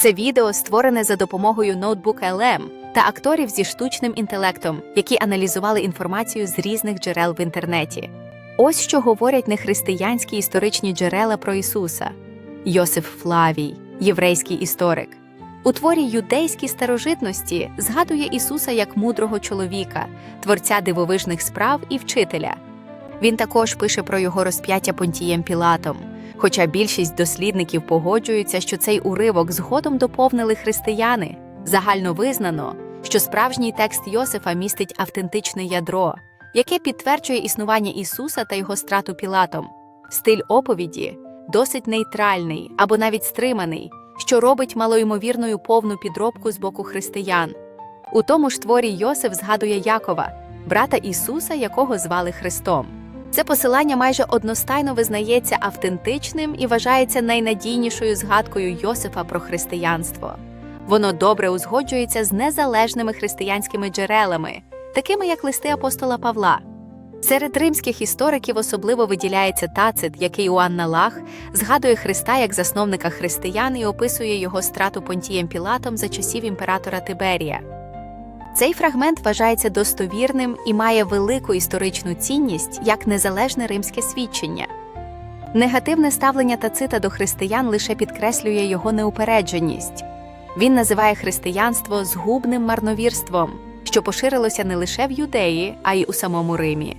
Це відео створене за допомогою Notebook LM та акторів зі штучним інтелектом, які аналізували інформацію з різних джерел в інтернеті. Ось що говорять нехристиянські історичні джерела про Ісуса. Йосиф Флавій, єврейський історик. У творі юдейські старожитності згадує Ісуса як мудрого чоловіка, творця дивовижних справ і вчителя. Він також пише про його розп'яття Понтієм Пілатом. Хоча більшість дослідників погоджуються, що цей уривок згодом доповнили християни, загально визнано, що справжній текст Йосифа містить автентичне ядро, яке підтверджує існування Ісуса та його страту Пілатом. Стиль оповіді досить нейтральний або навіть стриманий, що робить малоймовірною повну підробку з боку християн. У тому ж творі Йосиф згадує Якова, брата Ісуса, якого звали Христом. Це посилання майже одностайно визнається автентичним і вважається найнадійнішою згадкою Йосифа про християнство. Воно добре узгоджується з незалежними християнськими джерелами, такими як листи апостола Павла. Серед римських істориків особливо виділяється Тацит, який у Анна Лах згадує Христа як засновника християн і описує його страту Понтієм Пілатом за часів імператора Тиберія. Цей фрагмент вважається достовірним і має велику історичну цінність як незалежне римське свідчення. Негативне ставлення Тацита до християн лише підкреслює його неупередженість. Він називає християнство згубним марновірством, що поширилося не лише в Юдеї, а й у самому Римі.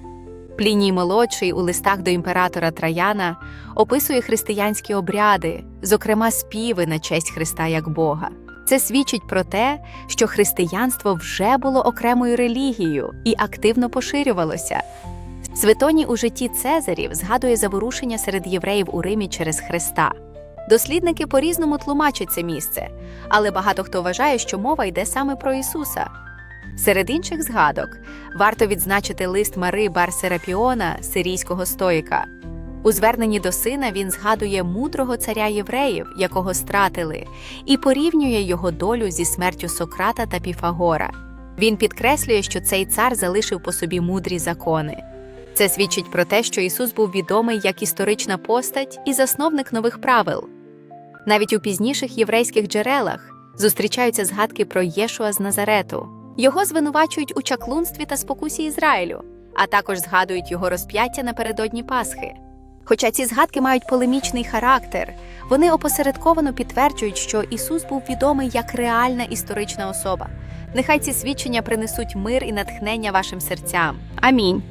Пліній молодший у листах до імператора Траяна описує християнські обряди, зокрема співи на честь Христа як Бога. Це свідчить про те, що християнство вже було окремою релігією і активно поширювалося. Светоній у житті Цезарів згадує заворушення серед євреїв у Римі через Христа. Дослідники по-різному тлумачать це місце, але багато хто вважає, що мова йде саме про Ісуса. Серед інших згадок варто відзначити лист Мари Барсерапіона, сирійського стоїка. У зверненні до сина він згадує мудрого царя євреїв, якого стратили, і порівнює його долю зі смертю Сократа та Піфагора. Він підкреслює, що цей цар залишив по собі мудрі закони. Це свідчить про те, що Ісус був відомий як історична постать і засновник нових правил. Навіть у пізніших єврейських джерелах зустрічаються згадки про Єшуа з Назарету. Його звинувачують у чаклунстві та спокусі Ізраїлю, а також згадують його розп'яття напередодні Пасхи. Хоча ці згадки мають полемічний характер, вони опосередковано підтверджують, що Ісус був відомий як реальна історична особа. Нехай ці свідчення принесуть мир і натхнення вашим серцям. Амінь.